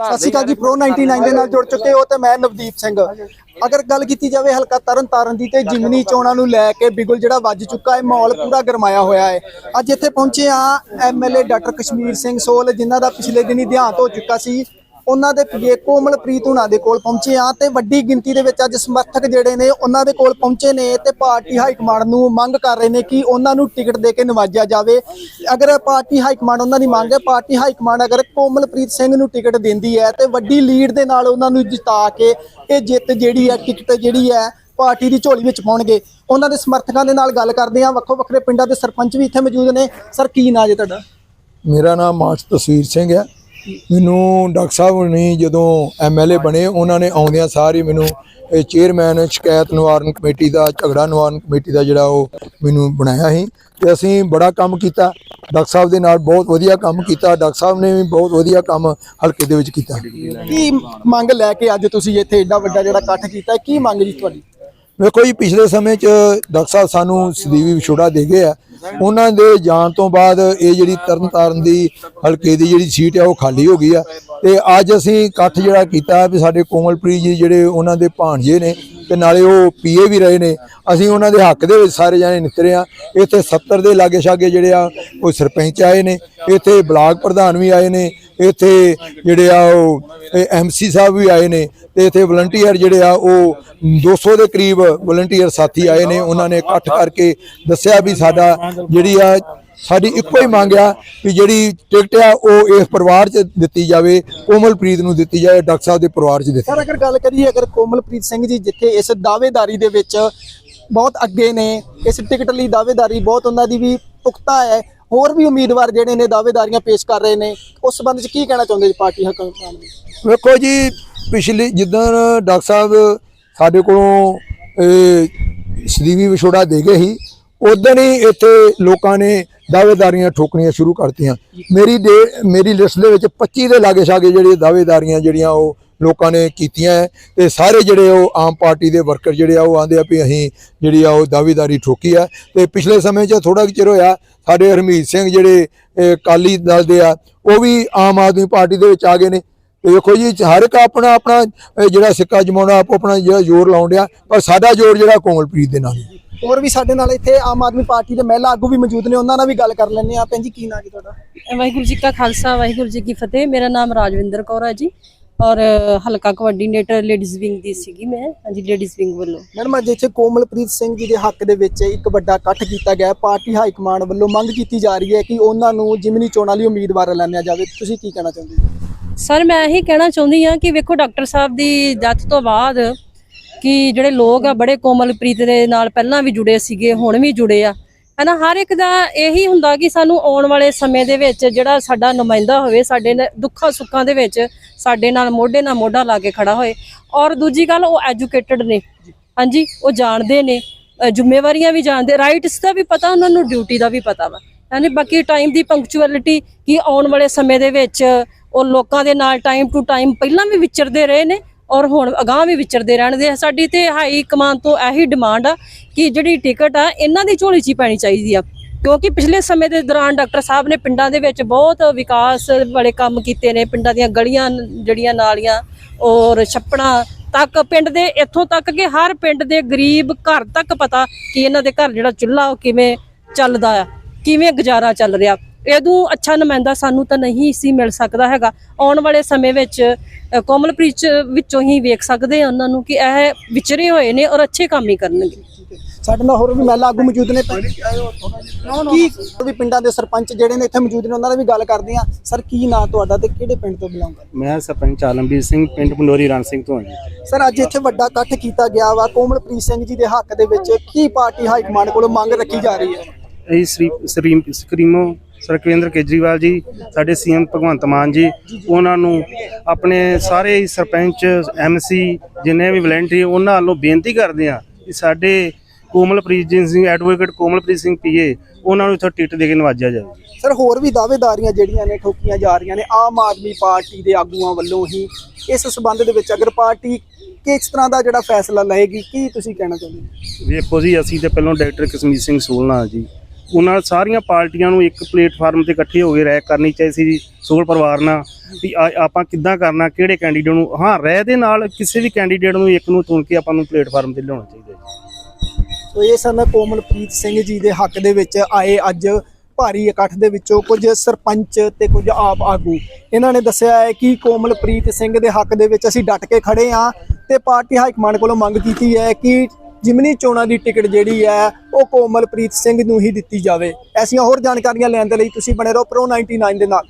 ਸਤਿ ਸ਼੍ਰੀ ਅਕਾਲ ਜੀ ਪ੍ਰੋ 99 ਦੇ ਨਾਲ ਜੁੜ ਚੁੱਕੇ ਹੋ ਤੇ ਮੈਂ ਨਵਦੀਪ ਸਿੰਘ। ਅਗਰ ਗੱਲ ਕੀਤੀ ਜਾਵੇ ਹਲਕਾ ਤਰਨ ਤਾਰਨ ਦੀ ਤੇ ਜਿਮਨੀ ਚੋਣਾਂ ਨੂੰ ਲੈ ਕੇ ਬਿਗੁਲ ਜਿਹੜਾ ਵੱਜ ਚੁੱਕਾ ਹੈ, ਮਾਹੌਲ ਪੂਰਾ ਗਰਮਾਇਆ ਹੋਇਆ ਹੈ। ਅੱਜ ਇੱਥੇ ਪਹੁੰਚੇ ਆ ਐਮਐਲਏ ਡਾਕਟਰ ਕਸ਼ਮੀਰ ਸਿੰਘ ਸੋਲ, ਜਿਨ੍ਹਾਂ ਦਾ ਪਿਛਲੇ ਦਿਨੀ ਦੇਹਾਂਤ ਹੋ ਚੁੱਕਾ ਸੀ। ਉਹਨਾਂ ਦੇ ਪਿਏ ਕੋਮਲਪ੍ਰੀਤ ਹੁਣਾਂ ਦੇ ਕੋਲ ਪਹੁੰਚੇ ਆ ਤੇ ਵੱਡੀ ਗਿਣਤੀ ਦੇ ਵਿੱਚ ਅੱਜ ਸਮਰਥਕ ਜਿਹੜੇ ਨੇ ਉਹਨਾਂ ਦੇ ਕੋਲ ਪਹੁੰਚੇ ਨੇ ਤੇ ਪਾਰਟੀ ਹਾਈ ਕਮਾਂਡ ਨੂੰ ਮੰਗ ਕਰ ਰਹੇ ਨੇ ਕਿ ਉਹਨਾਂ ਨੂੰ ਟਿਕਟ ਦੇ ਕੇ ਨਿਵਾਜਿਆ ਜਾਵੇ। ਅਗਰ ਪਾਰਟੀ ਹਾਈ ਕਮਾਂਡ ਉਹਨਾਂ ਦੀ ਮੰਗ ਹੈ, ਪਾਰਟੀ ਹਾਈ ਕਮਾਂਡ ਅਗਰ ਕੋਮਲਪ੍ਰੀਤ ਸਿੰਘ ਨੂੰ ਟਿਕਟ ਦਿੰਦੀ ਹੈ ਤੇ ਵੱਡੀ ਲੀਡ ਦੇ ਨਾਲ ਉਹਨਾਂ ਨੂੰ ਜਿਤਾ ਕੇ ਇਹ ਜਿੱਤ ਜਿਹੜੀ ਹੈ, ਟਿਕਟ ਜਿਹੜੀ ਹੈ, ਪਾਰਟੀ ਦੀ ਝੋਲੀ ਵਿੱਚ ਪਾਉਣਗੇ। ਉਹਨਾਂ ਦੇ ਸਮਰਥਕਾਂ ਦੇ ਨਾਲ ਗੱਲ ਕਰਦੇ ਆ ਵੱਖੋ ਵੱਖਰੇ ਪਿੰਡਾਂ ਦੇ ਸਰਪੰਚ ਵੀ ਇੱਥੇ ਮੌਜੂਦ ਨੇ। ਸਰ, ਕੀ ਨਾਂ ਜੇ ਤੁਹਾਡਾ? ਮੇਰਾ ਨਾਮ ਮਾਰਚ ਤਸਵੀਰ ਸਿੰਘ ਹੈ। ਮੈਨੂੰ ਡਾਕਟਰ ਸਾਹਿਬ ਨੇ ਜਦੋਂ ਐਮਐਲਏ ਬਣੇ ਉਹਨਾਂ ਨੇ ਆਉਂਦਿਆਂ ਸਾਰੀ ਮੈਨੂੰ ਇਹ ਚੇਅਰਮੈਨ ਸ਼ਿਕਾਇਤ ਨਿਵਾਰਨ ਕਮੇਟੀ ਦਾ ਝਗੜਾ ਨਿਵਾਰਨ ਕਮੇਟੀ ਦਾ ਜਿਹੜਾ ਉਹ ਮੈਨੂੰ ਬਣਾਇਆ ਸੀ ਤੇ ਅਸੀਂ ਬੜਾ ਕੰਮ ਕੀਤਾ। ਡਾਕਟਰ ਸਾਹਿਬ ਦੇ ਨਾਲ ਬਹੁਤ ਵਧੀਆ ਕੰਮ ਕੀਤਾ। ਡਾਕਟਰ ਸਾਹਿਬ ਨੇ ਵੀ ਬਹੁਤ ਵਧੀਆ ਕੰਮ ਹਲਕੇ ਦੇ ਵਿੱਚ ਕੀਤਾ। ਕੀ ਮੰਗ ਲੈ ਕੇ ਅੱਜ ਤੁਸੀਂ ਇੱਥੇ ਏਡਾ ਵੱਡਾ ਜਿਹੜਾ ਇਕੱਠ ਕੀਤਾ? ਕੀ ਮੰਗ ਜੀ ਤੁਹਾਡੀ? ਵੇਖੋ ਜੀ ਪਿਛਲੇ ਸਮੇਂ 'ਚ ਡਾਕਟਰ ਸਾਹਿਬ ਸਾਨੂੰ ਸਦੀਵੀ ਵਿਛੋੜਾ ਦੇ ਗਏ ਆ। ਉਹਨਾਂ ਦੇ ਜਾਣ ਤੋਂ ਬਾਅਦ ਇਹ ਜਿਹੜੀ ਤਰਨਤਾਰਨ ਦੀ ਹਲਕੇ ਦੀ ਜਿਹੜੀ ਸੀਟ ਆ ਉਹ ਖਾਲੀ ਹੋ ਗਈ ਆ। ਤੇ ਅੱਜ ਅਸੀਂ ਇਕੱਠ ਜਿਹੜਾ ਕੀਤਾ ਵੀ ਸਾਡੇ ਕੋਮਲਪ੍ਰੀਤ ਜੀ ਜਿਹੜੇ ਉਹਨਾਂ ਦੇ ਭਾਣਜੇ ਨੇ ਤੇ ਨਾਲੇ ਉਹ ਪੀਏ ਵੀ ਰਹੇ ਨੇ। ਅਸੀਂ ਉਹਨਾਂ ਦੇ ਹੱਕ ਦੇ ਵਿੱਚ ਸਾਰੇ ਜਾਣੇ ਨਿਕਲੇ ਆ। ਇੱਥੇ 70 ਦੇ ਲਾਗੇ ਛਾਗੇ ਜਿਹੜੇ ਆ ਕੋਈ ਸਰਪੰਚ ਆਏ ਨੇ। ਇੱਥੇ ਬਲਾਕ ਪ੍ਰਧਾਨ ਵੀ ਆਏ ਨੇ। ਇੱਥੇ ਜਿਹੜੇ ਆ ਉਹ ਐਮਸੀ ਸਾਹਿਬ ਵੀ ਆਏ ਨੇ ਤੇ ਇੱਥੇ ਵਲੰਟੀਅਰ ਜਿਹੜੇ ਆ ਉਹ 200 ਦੇ ਕਰੀਬ ਵਲੰਟੀਅਰ ਸਾਥੀ ਆਏ ਨੇ। ਉਹਨਾਂ ਨੇ ਇਕੱਠ ਕਰਕੇ ਦੱਸਿਆ ਵੀ ਸਾਡਾ ਜਿਹੜੀ ਆ ਸਾਡੀ ਇੱਕੋ ਹੀ ਮੰਗ ਆ ਵੀ ਜਿਹੜੀ ਟਿਕਟ ਆ ਉਹ ਇਸ ਪਰਿਵਾਰ 'ਚ ਦਿੱਤੀ ਜਾਵੇ ਕੋਮਲਪ੍ਰੀਤ ਨੂੰ ਦਿੱਤੀ ਜਾਵੇ ਡਾਕਟਰ ਸਾਹਿਬ ਦੇ ਪਰਿਵਾਰ 'ਚ ਦਿੱਤੀ ਸਰ ਅਗਰ ਗੱਲ ਕਰੀਏ ਅਗਰ ਕੋਮਲਪ੍ਰੀਤ ਸਿੰਘ ਜੀ ਜਿੱਥੇ ਇਸ ਦਾਅਵੇਦਾਰੀ ਦੇ ਵਿੱਚ ਬਹੁਤ ਅੱਗੇ ਨੇ ਇਸ ਟਿਕਟ ਲਈ ਦਾਅਵੇਦਾਰੀ ਬਹੁਤ ਉਹਨਾਂ ਦੀ ਵੀ ਪੁਖਤਾ ਹੈ ਹੋਰ ਵੀ ਉਮੀਦਵਾਰ ਜਿਹੜੇ ਨੇ ਦਾਅਵੇਦਾਰੀਆਂ ਪੇਸ਼ ਕਰ ਰਹੇ ਨੇ, ਉਸ ਸੰਬੰਧ ਵਿੱਚ ਕੀ ਕਹਿਣਾ ਚਾਹੁੰਦੇ ਜੀ ਪਾਰਟੀ ਹਕਮਾਨ ਨੂੰ? ਵੇਖੋ ਜੀ, ਪਿਛਲੀ ਜਿੱਦਣ ਡਾਕਟਰ ਸਾਹਿਬ ਸਾਡੇ ਕੋਲੋਂ ਸਦੀਵੀ ਵਿਛੋੜਾ ਦੇ ਗਏ ਸੀ ਉਦੋਂ ਹੀ ਇੱਥੇ ਲੋਕਾਂ ਨੇ ਦਾਅਵੇਦਾਰੀਆਂ ਠੋਕਣੀਆਂ ਸ਼ੁਰੂ ਕਰਤੀਆਂ। ਮੇਰੀ ਦੇ, ਮੇਰੀ ਲਿਸਟ ਦੇ ਵਿੱਚ 25 ਦੇ ਲਾਗੇ ਛਾਗੇ ਜਿਹੜੇ ਦਾਅਵੇਦਾਰੀਆਂ ਜਿਹੜੀਆਂ ਉਹ ਲੋਕਾਂ ਨੇ ਕੀਤੀਆਂ ਹੈ ਤੇ ਸਾਰੇ ਜਿਹੜੇ ਉਹ ਆਮ ਪਾਰਟੀ ਦੇ ਵਰਕਰ ਜਿਹੜੇ ਆ ਉਹ ਆਂਦੇ ਆ ਵੀ ਅਸੀਂ ਜਿਹੜੀ ਆ ਉਹ ਦਾਅਵੇਦਾਰੀ ਠੋਕੀ ਆ ਤੇ ਪਿਛਲੇ ਸਮੇਂ 'ਚ ਥੋੜਾ ਕੁ ਚਿਰ ਹੋਇਆ ਸਾਡੇ ਹਰਮੀਤ ਸਿੰਘ ਜਿਹੜੇ, ਇਹ ਅਕਾਲੀ ਦਲ ਦੇ ਆ, ਉਹ ਵੀ ਆਮ ਆਦਮੀ ਪਾਰਟੀ ਦੇ ਵਿੱਚ ਆ ਗਏ ਨੇ। ਤੇ ਵੇਖੋ ਜੀ, ਹਰ ਇੱਕ ਆਪਣਾ ਆਪਣਾ, ਜਿਹੜਾ ਸਿੱਕਾ ਜਮਾਉਣਾ, ਆਪੋ ਆਪਣਾ ਜਿਹੜਾ ਜ਼ੋਰ ਲਾਉਣ ਡਿਆ, ਪਰ ਸਾਡਾ ਜ਼ੋਰ ਜਿਹੜਾ ਕੋਮਲਪ੍ਰੀਤ ਦੇ ਨਾਲ ਹੈ। ਹੋਰ ਵੀ ਸਾਡੇ ਨਾਲ ਇੱਥੇ ਆਮ ਆਦਮੀ ਪਾਰਟੀ ਦੇ ਮਹਿਲਾ ਆਗੂ ਵੀ ਮੌਜੂਦ ਨੇ ਉਹਨਾਂ ਨਾਲ ਵੀ ਗੱਲ ਕਰ ਲੈਂਦੇ ਆ ਭੈਣ ਜੀ ਕੀ ਨਾਂ ਜੀ ਤੁਹਾਡਾ? ਵਾਹਿਗੁਰੂ ਜੀ ਕਾ ਖਾਲਸਾ ਵਾਹਿਗੁਰੂ ਜੀ ਕੀ ਫਤਿਹ। ਮੇਰਾ ਨਾਮ ਰਾਜਵਿੰਦਰ ਕੌਰ ਹੈ ਜੀ ਔਰ ਹਲਕਾ ਕੋਆਰਡੀਨੇਟਰ ਲੇਡੀਜ਼ ਵਿੰਗ ਦੀ ਸੀਗੀ ਮੈਂ। ਹਾਂਜੀ ਲੇਡੀਜ਼ ਵਿੰਗ ਵੱਲੋਂ। ਮੈਡਮ ਅੱਜ ਇੱਥੇ ਕੋਮਲਪ੍ਰੀਤ ਸਿੰਘ ਜੀ ਦੇ ਹੱਕ ਦੇ ਵਿੱਚ ਇੱਕ ਵੱਡਾ ਇਕੱਠ ਕੀਤਾ ਗਿਆ ਹੈ। ਪਾਰਟੀ ਹਾਈ ਕਮਾਂਡ ਵੱਲੋਂ ਮੰਗ ਕੀਤੀ ਜਾ ਰਹੀ ਹੈ ਕਿ ਉਹਨਾਂ ਨੂੰ ਜਿਮਨੀ ਚੋਣਾਂ ਲਈ ਉਮੀਦਵਾਰ ਐਲਾਨਿਆ ਜਾਵੇ। ਤੁਸੀਂ ਕੀ ਕਹਿਣਾ ਚਾਹੁੰਦੇ ਜੀ ਸਰ ਮੈਂ ਇਹੀ ਕਹਿਣਾ ਚਾਹੁੰਦੀ ਹਾਂ ਕਿ ਵੇਖੋ ਡਾਕਟਰ ਸਾਹਿਬ ਦੀ ਡੈਥ ਤੋਂ ਬਾਅਦ ਕਿ ਜਿਹੜੇ ਲੋਕ ਆ, ਬੜੇ ਕੋਮਲਪ੍ਰੀਤ ਦੇ ਨਾਲ ਪਹਿਲਾਂ ਵੀ ਜੁੜੇ ਸੀਗੇ, ਹੁਣ ਵੀ ਜੁੜੇ ਆ। ਹਨਾ, ਹਰ ਇੱਕ ਦਾ ਇਹੀ ਹੁੰਦਾ ਕਿ ਸਾਨੂੰ ਆਉਣ ਵਾਲੇ ਸਮੇਂ ਦੇ ਵਿੱਚ ਜਿਹੜਾ ਸਾਡਾ ਨੁਮਾਇੰਦਾ ਹੋਵੇ, ਸਾਡੇ ਨਾਲ ਦੁੱਖਾਂ ਸੁੱਖਾਂ ਦੇ ਵਿੱਚ ਸਾਡੇ ਨਾਲ ਮੋਢੇ ਨਾਲ ਮੋਢਾ ਲਾ ਕੇ ਖੜਾ ਹੋਏ। ਔਰ ਦੂਜੀ ਗੱਲ, ਉਹ ਐਜੂਕੇਟਡ ਨੇ। ਹਾਂਜੀ, ਉਹ ਜਾਣਦੇ ਨੇ ਜ਼ਿੰਮੇਵਾਰੀਆਂ ਵੀ ਜਾਣਦੇ ਰਾਈਟਸ ਦਾ ਵੀ ਪਤਾ, ਉਹਨਾਂ ਨੂੰ ਡਿਊਟੀ ਦਾ ਵੀ ਪਤਾ ਵਾ। ਯਾਨੀ ਬਾਕੀ ਟਾਈਮ ਦੀ ਪੰਕਚੁਅਲਿਟੀ ਕਿ ਆਉਣ ਵਾਲੇ ਸਮੇਂ ਦੇ ਵਿੱਚ ਉਹ ਲੋਕਾਂ ਦੇ ਨਾਲ ਟਾਈਮ ਟੂ ਟਾਈਮ ਪਹਿਲਾਂ ਵੀ ਵਿਚਰਦੇ ਰਹੇ ਨੇ ਔਰ ਹੁਣ ਅਗਾਹ ਵੀ ਵਿਚਰਦੇ ਰਹਿਣਗੇ ਸਾਡੀ ਤੇ ਹਾਈ ਕਮਾਨ ਤੋਂ ਇਹੀ ਡਿਮਾਂਡ ਆ ਕਿ ਜਿਹੜੀ ਟਿਕਟ ਆ, ਇਹਨਾਂ ਦੀ ਝੋਲੀ 'ਚ ਹੀ ਪੈਣੀ ਚਾਹੀਦੀ ਆ। ਕਿਉਂਕਿ ਪਿਛਲੇ ਸਮੇਂ ਦੇ ਦੌਰਾਨ ਡਾਕਟਰ ਸਾਹਿਬ ਨੇ ਪਿੰਡਾਂ ਦੇ ਵਿੱਚ ਬਹੁਤ ਵਿਕਾਸ ਵਾਲੇ ਕੰਮ ਕੀਤੇ ਨੇ। ਪਿੰਡਾਂ ਦੀਆਂ ਗਲੀਆਂ ਜਿਹੜੀਆਂ ਨਾਲੀਆਂ ਔਰ ਛੱਪੜਾਂ ਤੱਕ ਪਿੰਡ ਦੇ, ਇੱਥੋਂ ਤੱਕ ਕਿ ਹਰ ਪਿੰਡ ਦੇ ਗਰੀਬ ਘਰ ਤੱਕ ਪਤਾ ਕਿ ਇਹਨਾਂ ਦੇ ਘਰ ਜਿਹੜਾ ਚੁੱਲ੍ਹਾ ਉਹ ਕਿਵੇਂ ਚੱਲਦਾ ਆ, ਕਿਵੇਂ ਗੁਜ਼ਾਰਾ ਚੱਲ ਰਿਹਾ। ਇਹਦੋਂ ਅੱਛਾ ਨੁਮਾਇੰਦਾ ਸਾਨੂੰ ਤਾਂ ਨਹੀਂ ਸੀ ਮਿਲ ਸਕਦਾ ਹੈਗਾ। ਆਉਣ ਵਾਲੇ ਸਮੇਂ ਵਿੱਚ ਕੋਮਲਪ੍ਰੀਤ ਵਿੱਚੋਂ ਹੀ ਵੇਖ ਸਕਦੇ ਆ ਉਹਨਾਂ ਨੂੰ ਕਿ ਇਹ ਵਿਚਰੇ ਹੋਏ ਨੇ ਔਰ ਅੱਛੇ ਕੰਮ ਹੀ ਕਰਨਗੇ। ਸਾਡੇ ਨਾਲ ਹੋਰ ਵੀ ਮਹਿਲਾ ਆਗੂ ਮੌਜੂਦ ਨੇ। ਕੀ ਵੀ ਪਿੰਡਾਂ ਦੇ ਸਰਪੰਚ ਜਿਹੜੇ ਨੇ ਇੱਥੇ ਮੌਜੂਦ ਨੇ ਉਹਨਾਂ ਨਾਲ ਵੀ ਗੱਲ ਕਰਦੇ ਆ ਸਰ ਕੀ ਨਾਂ ਤੁਹਾਡਾ ਤੇ ਕਿਹੜੇ ਪਿੰਡ ਤੋਂ ਬਿਲੋਂਗ ਕਰਦੇ ਮੈਂ ਸਰਪੰਚ ਆਲਮਵੀਰ ਸਿੰਘ ਪਿੰਡ ਪੰਡੋਰੀ ਰਣ ਸਿੰਘ ਤੋਂ ਹਾਂ ਸਰ ਅੱਜ ਇੱਥੇ ਵੱਡਾ ਇਕੱਠ ਕੀਤਾ ਗਿਆ ਵਾ। ਕੋਮਲਪ੍ਰੀਤ ਸਿੰਘ ਜੀ ਦੇ ਹੱਕ ਦੇ ਵਿੱਚ ਕੀ ਪਾਰਟੀ ਹਾਈ ਕਮਾਂਡ ਕੋਲੋਂ ਮੰਗ ਰੱਖੀ ਜਾ ਰਹੀ ਹੈ? ਅਸੀਂ ਸ੍ਰੀ ਸ੍ਰੀ ਕੇਜਰੀਵਾਲ ਜੀ ਸਾਡੇ ਸੀਐਮ ਭਗਵੰਤ ਮਾਨ ਜੀ ਉਹਨਾਂ ਨੂੰ ਆਪਣੇ ਸਾਰੇ ਹੀ ਸਰਪੰਚ ਐਮਸੀ ਜਿੰਨੇ ਵੀ ਵਲੰਟੀਅਰ ਉਹਨਾਂ ਵੱਲੋਂ ਬੇਨਤੀ ਕਰਦੇ ਆ ਕਿ ਸਾਡੇ ਕੋਮਲਪ੍ਰੀਤ ਜੀ ਸਿੰਘ ਐਡਵੋਕੇਟ ਕੋਮਲਪ੍ਰੀਤ ਸਿੰਘ ਪੀਏ ਉਹਨਾਂ ਨੂੰ ਇੱਥੋਂ ਟਿਕਟ ਦੇ ਕੇ ਨਵਾਜਿਆ ਜਾਵੇ। ਸਰ ਹੋਰ ਵੀ ਦਾਅਵੇਦਾਰੀਆਂ ਜਿਹੜੀਆਂ ਨੇ ਠੋਕੀਆਂ ਜਾ ਰਹੀਆਂ ਨੇ ਆਮ ਆਦਮੀ ਪਾਰਟੀ ਦੇ ਆਗੂਆਂ ਵੱਲੋਂ ਹੀ ਇਸ ਸਬੰਧ ਦੇ ਵਿੱਚ ਅਗਰ ਪਾਰਟੀ ਕਿਸ ਤਰ੍ਹਾਂ ਦਾ ਜਿਹੜਾ ਫੈਸਲਾ ਲਏਗੀ ਕੀ ਤੁਸੀਂ ਕਹਿਣਾ ਚਾਹੁੰਦੇ ਹੋ? ਵੇਖੋ ਜੀ ਅਸੀਂ ਤੇ ਪਹਿਲਾਂ ਡਾਕਟਰ ਕਸ਼ਮੀਰ ਸਿੰਘ ਸੋਲਨਾ ਜੀ ਉਹਨਾਂ ਸਾਰੀਆਂ ਪਾਰਟੀਆਂ ਨੂੰ ਇੱਕ ਪਲੇਟਫਾਰਮ ਤੇ ਇਕੱਠੇ ਹੋ ਕੇ ਰਾਇ ਕਰਨੀ ਚਾਹੀਦੀ ਸੀ ਸੋਲ ਪਰਿਵਾਰ ਨਾਲ, ਵੀ ਆ- ਆਪਾਂ ਕਿੱਦਾਂ ਕਰਨਾ, ਕਿਹੜੇ ਕੈਂਡੀਡੇਟ ਨੂੰ, ਹਾਂ, ਰਾਇ ਦੇ ਨਾਲ ਕਿਸੇ ਵੀ ਕੈਂਡੀਡੇਟ ਨੂੰ ਇੱਕ ਨੂੰ ਚੁਣ ਕੇ ਆਪਾਂ ਨੂੰ ਪਲੇਟਫਾਰਮ ਤੇ ਲਿਆਉਣਾ ਚਾਹੀਦਾ ਜੀ। ਸੋ ਇਹ ਸਨ ਕੋਮਲਪ੍ਰੀਤ ਸਿੰਘ ਜੀ ਦੇ ਹੱਕ ਦੇ ਵਿੱਚ ਆਏ ਅੱਜ ਭਾਰੀ ਇਕੱਠ ਦੇ ਵਿੱਚੋਂ ਕੁਝ ਸਰਪੰਚ ਤੇ ਕੁਝ ਆਪ ਆਗੂ। ਇਹਨਾਂ ਨੇ ਦੱਸਿਆ ਹੈ ਕਿ ਕੋਮਲਪ੍ਰੀਤ ਸਿੰਘ ਦੇ ਹੱਕ ਦੇ ਵਿੱਚ ਅਸੀਂ ਡਟ ਕੇ ਖੜੇ ਹਾਂ ਤੇ ਪਾਰਟੀ ਹਾਈ ਕਮਾਂਡ ਕੋਲੋਂ ਮੰਗ ਕੀਤੀ ਹੈ ਕਿ ਜਿਮਨੀ ਚੋਣਾਂ ਦੀ ਟਿਕਟ ਜਿਹੜੀ ਹੈ, ਉਹ ਕੋਮਲਪ੍ਰੀਤ ਸਿੰਘ ਨੂੰ ਹੀ ਦਿੱਤੀ ਜਾਵੇ। ਐਸੀਆਂ ਹੋਰ ਜਾਣਕਾਰੀਆਂ ਲੈਣ ਦੇ ਲਈ ਤੁਸੀਂ ਬਣੇ ਰਹੋ ਪ੍ਰੋ 99 ਦੇ ਨਾਲ।